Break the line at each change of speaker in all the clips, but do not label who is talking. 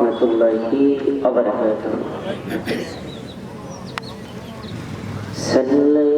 রহমতুল্লাহি অবরাকাতুহু সাল্লাল্লাহু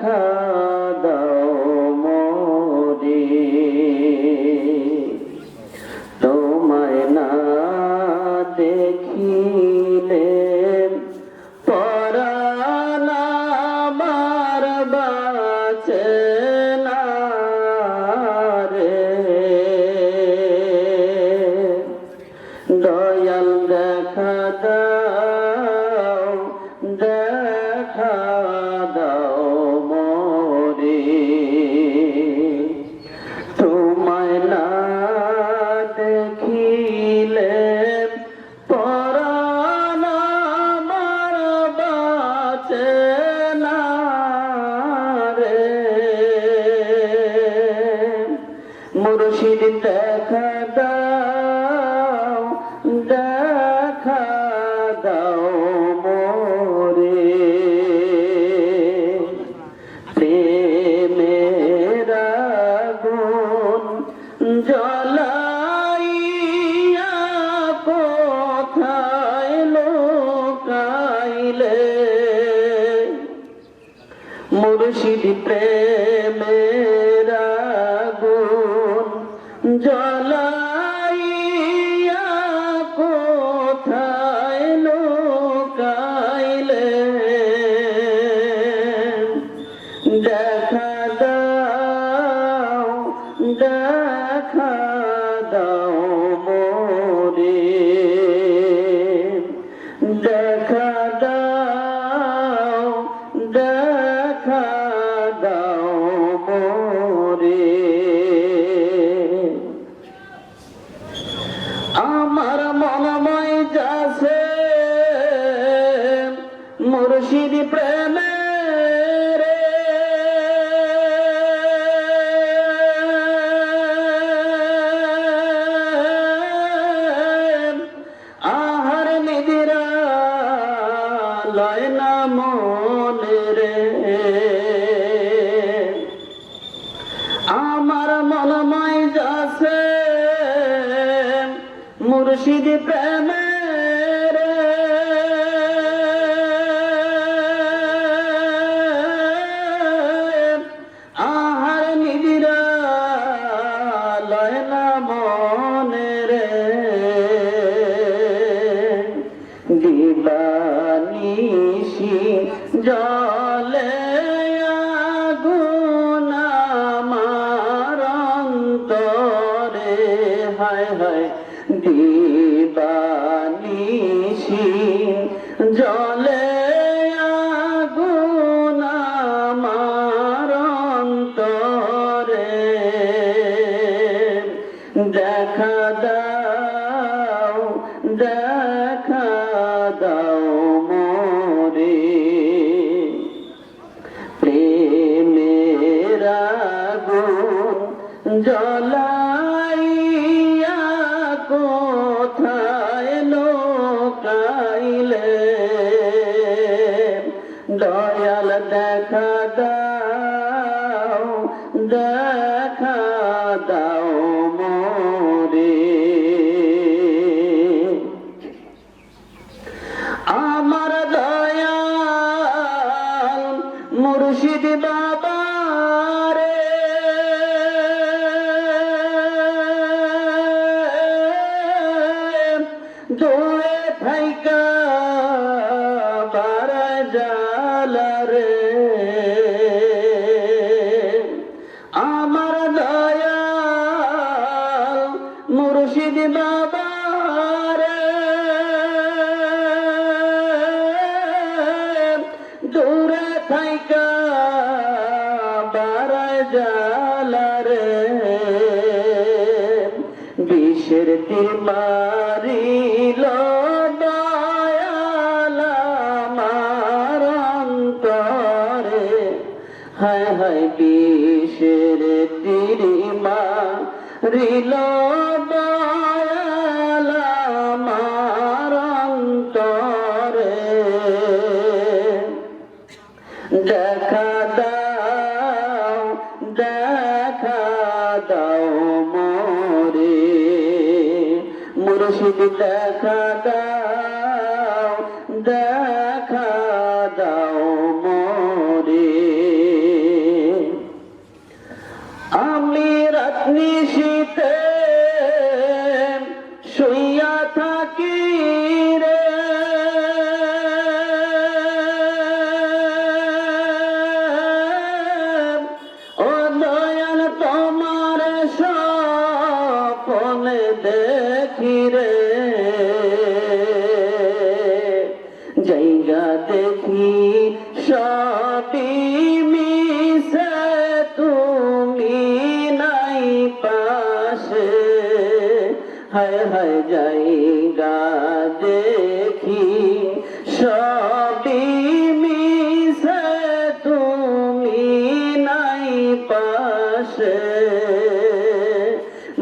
দেখা দেখা দাও দেখা দাও মোরে প্রেমের কোথায় লোকাইলে? মুর্শিদ আগুন জ্বলাইয়া কোথায় লোকাইলে? দেখা দাও দেখা দাও দেখা দাও দেখা মুর্শিদ প্রেমে আহার নিদিরা লয় না মনে রে। আমার মনময় যাছে মুর্শিদ প্রেমের দিবানিশি জলে দেখা দাও দেখা দাও মোরে। আমার দয়াল মুর্শিদ বাবা রে। দোয়ে থাইকা বারা জালা থাইকা বারা জালা বিষের তীর মারিল দয়াল হায় হায় বিষের তীর মারিল দয়াল দেখা দাও দেখা দাও মোরে। মুর্শিদ দেখা দাও দেখা দেখি সবই মিশে তুমি নাই পাশে। হায় হায়, জায়গা দেখি সবই মিশে তুমি নাই পাশে।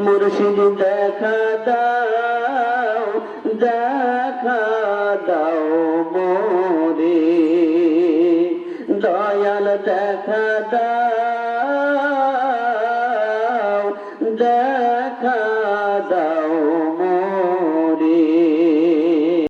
মুর্শিদ দেখা দাও দেখা দাও দাও